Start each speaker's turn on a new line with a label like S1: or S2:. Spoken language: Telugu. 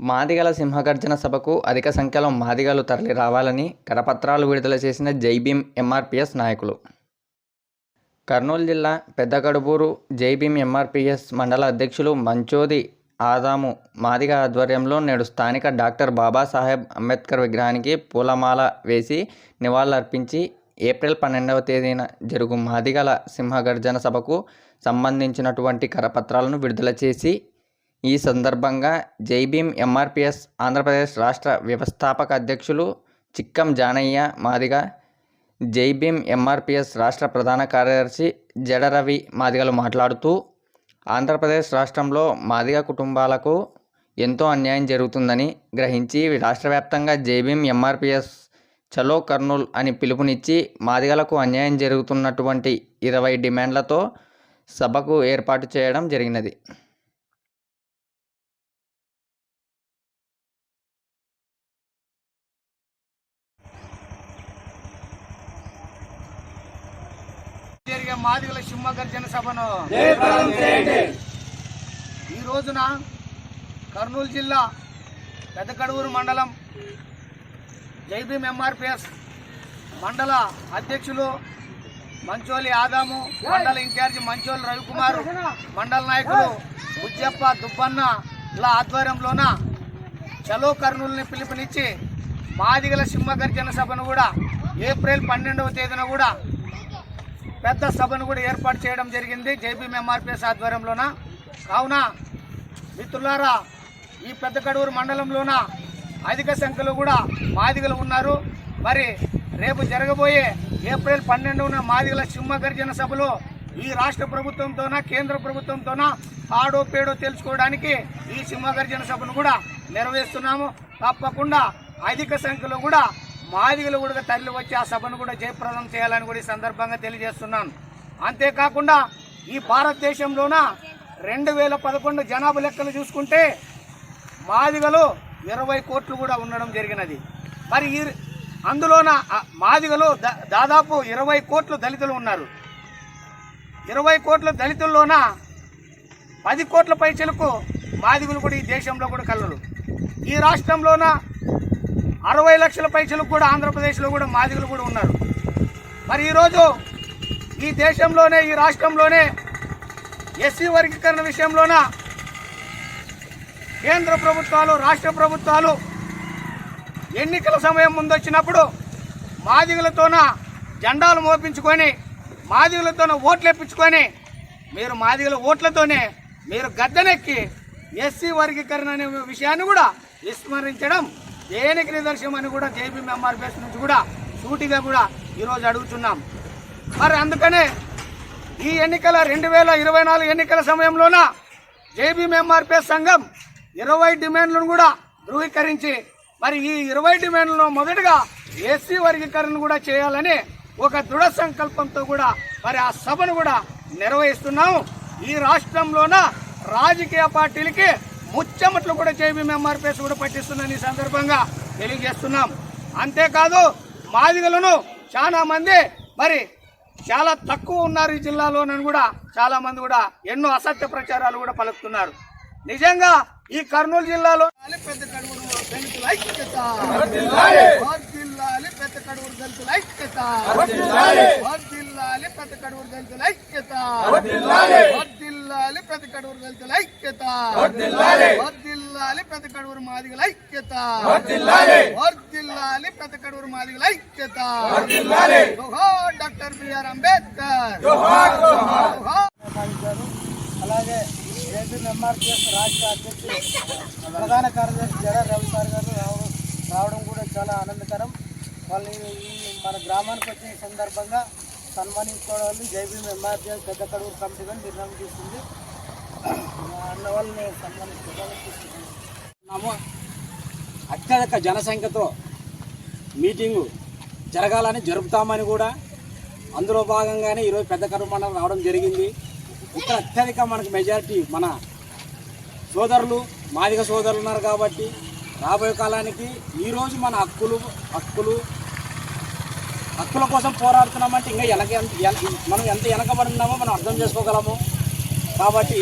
S1: మాదిగల సింహగర్జన సభకు అధిక సంఖ్యలో మాదిగలు తరలి రావాలని కరపత్రాలు విడుదల చేసిన జైభీం ఎంఆర్పిఎస్ నాయకులు. కర్నూలు జిల్లా పెద్దకడుపూరు జైభీం ఎంఆర్పిఎస్ మండల అధ్యక్షులు మంచోది ఆదాము మాదిగ ఆధ్వర్యంలో నేడు స్థానిక డాక్టర్ బాబాసాహెబ్ అంబేద్కర్ విగ్రహానికి పూలమాల వేసి నివాళులర్పించి ఏప్రిల్ పన్నెండవ తేదీన జరుగు మాదిగల సింహగర్జన సభకు సంబంధించినటువంటి కరపత్రాలను విడుదల చేసి ఈ సందర్భంగా జైభీం ఎంఆర్పిఎస్ ఆంధ్రప్రదేశ్ రాష్ట్ర వ్యవస్థాపక అధ్యక్షులు చిక్కం జానయ్య మాదిగ జైభీం ఎంఆర్పిఎస్ రాష్ట్ర ప్రధాన కార్యదర్శి జడరవి మాదిగలు మాట్లాడుతూ ఆంధ్రప్రదేశ్ రాష్ట్రంలో మాదిగ కుటుంబాలకు ఎంతో అన్యాయం జరుగుతుందని గ్రహించి రాష్ట్ర వ్యాప్తంగా జైభీం ఎంఆర్పిఎస్ చలో కర్నూల్ అని పిలుపునిచ్చి మాదిగలకు అన్యాయం జరుగుతున్నటువంటి ఇరవై డిమాండ్లతో సభకు ఏర్పాటు చేయడం జరిగినది.
S2: జరిగే మాదిగల సింహగర్జన సభను ఈ రోజున కర్నూలు జిల్లా పెద్దకడుగురు మండలం జైభీం ఎంఆర్పిఎస్ మండల అధ్యక్షులు మంచోలి ఆదాము మండల ఇన్ఛార్జి మంచోలి రవికుమార్ మండల నాయకులు ఉజ్జప్ప దుబ్బన్న ఇలా ఆధ్వర్యంలోన చలో కర్నూలుని పిలుపునిచ్చి మాదిగల సింహగర్జన సభను కూడా ఏప్రిల్ పన్నెండవ తేదీన కూడా పెద్ద సభను కూడా ఏర్పాటు చేయడం జరిగింది. జైబీఎం ఎంఆర్పిఎస్ ఆధ్వర్యంలోన. కావున మిత్రులారా ఈ పెద్ద కడూరు మండలంలోన అధిక సంఖ్యలో కూడా మాదిగలు ఉన్నారు. మరి రేపు జరగబోయే ఏప్రిల్ పన్నెండున మాదిగల సింహగర్జన సభలో ఈ రాష్ట్ర ప్రభుత్వంతోన కేంద్ర ప్రభుత్వంతోన ఆడో పేడో తెలుసుకోవడానికి ఈ సింహగర్జన సభను కూడా నిర్వహిస్తున్నాము. తప్పకుండా అధిక సంఖ్యలో కూడా మాదిగలు కూడా తరలి వచ్చి ఆ సభను కూడా జయప్రదం చేయాలని కూడా ఈ సందర్భంగా తెలియజేస్తున్నాను. అంతేకాకుండా ఈ భారతదేశంలోన రెండు వేల పదకొండు జనాభా లెక్కలు చూసుకుంటే మాదిగలు ఇరవై కోట్లు కూడా ఉండడం జరిగినది. మరి ఈ అందులోన మాదిగలు దా- దాదాపు ఇరవై కోట్లు దళితులు ఉన్నారు. ఇరవై కోట్ల దళితుల్లోన పది కోట్ల పైచలకు మాదిగులు కూడా ఈ దేశంలో కూడా కలరు. ఈ రాష్ట్రంలోన అరవై లక్షల పైసలు కూడా ఆంధ్రప్రదేశ్లో కూడా మాదిగలు కూడా ఉన్నారు. మరి ఈరోజు ఈ దేశంలోనే ఈ రాష్ట్రంలోనే ఎస్సీ వర్గీకరణ విషయంలోన కేంద్ర ప్రభుత్వాలు రాష్ట్ర ప్రభుత్వాలు ఎన్నికల సమయం ముందొచ్చినప్పుడు మాదిగులతోన జెండాలు మోపించుకొని మాదిగులతోన ఓట్లు ఎప్పించుకొని మీరు మాదిగుల ఓట్లతోనే మీరు గద్దెనెక్కి ఎస్సీ వర్గీకరణ అనే విషయాన్ని కూడా విస్మరించడం దేనికి నిదర్శనం అని కూడా జేబీ ఎంఆర్పిఎస్ నుంచి కూడా సూటిగా కూడా ఈరోజు అడుగుతున్నాం. మరి అందుకనే ఈ ఎన్నికల రెండు వేల ఇరవై నాలుగు ఎన్నికల సమయంలోన జేబీఎం ఎంఆర్పిఎస్ సంఘం ఇరవై డిమాండ్లను కూడా ధృవీకరించి మరి ఈ ఇరవై డిమాండ్లను మొదటగా ఎస్సీ వర్గీకరణ కూడా చేయాలని ఒక దృఢ సంకల్పంతో కూడా మరి ఆ సభను కూడా నిర్వహిస్తున్నాము. ఈ రాష్ట్రంలోన రాజకీయ పార్టీలకి ముచ్చమట్లు కూడా జేబీఎం ఎంఆర్పిఎస్ కూడా పట్టిస్తుందని ఈ సందర్భంగా తెలియజేస్తున్నాం. అంతేకాదు మాదిగలను చాలా మంది మరి చాలా తక్కువ ఉన్నారు ఈ జిల్లాలోనని కూడా చాలా మంది కూడా ఎన్నో అసత్య ప్రచారాలు కూడా పలుకుతున్నారు. నిజంగా ఈ కర్నూలు జిల్లాలో పెద్ద కడుగురు దళితుల ఐక్యత. వర్ధిల్లాలి. పెద్ద కడుగురు దళితుల ఐక్యత. వర్ధిల్లాలి. పెద్ద కడుగురు దళితుల ఐక్యత. వర్ధిల్లాలి పెద్ద కడుగురు దళితుల ఐక్యత. వర్ధిల్లాలి పెద్ద కడుగురు మాదిగల ఐక్యత. వర్ధిల్లాలి పెద్ద కడుగురు మాదిగల ఐక్యత. జోహార్ డాక్టర్ బిఆర్ అంబేద్కర్. జోహార్
S3: నిర్వహించారు అలాగే ఏపీ ఎంఆర్పిఎస్ రాష్ట్ర అధ్యక్షులు ప్రధాన కార్యదర్శి జడ రవి సార్ గారు రావడం రావడం కూడా చాలా ఆనందకరం. వాళ్ళని ఈ మన గ్రామానికి వచ్చిన సందర్భంగా సన్మానించుకోవాలని జైభీం ఎంఆర్పిఎస్ పెద్ద కడుగు కమిటీ గారు నిర్ణయం తీసుకుంది.
S4: అత్యధిక జనసంఖ్యతో మీటింగు జరగాలని జరుపుతామని కూడా అందులో భాగంగానే ఈరోజు పెద్ద కరువు మండలం రావడం జరిగింది. ఇక్కడ అత్యధిక మనకు మెజారిటీ మన సోదరులు మాదిగ సోదరులు ఉన్నారు కాబట్టి రాబోయే కాలానికి ఈరోజు మన హక్కులు హక్కులు హక్కుల కోసం పోరాడుతున్నామంటే ఇంకా వెనక ఎంత- మనం ఎంత వెనకబడి ఉన్నామో మనం అర్థం చేసుకోగలము. కాబట్టి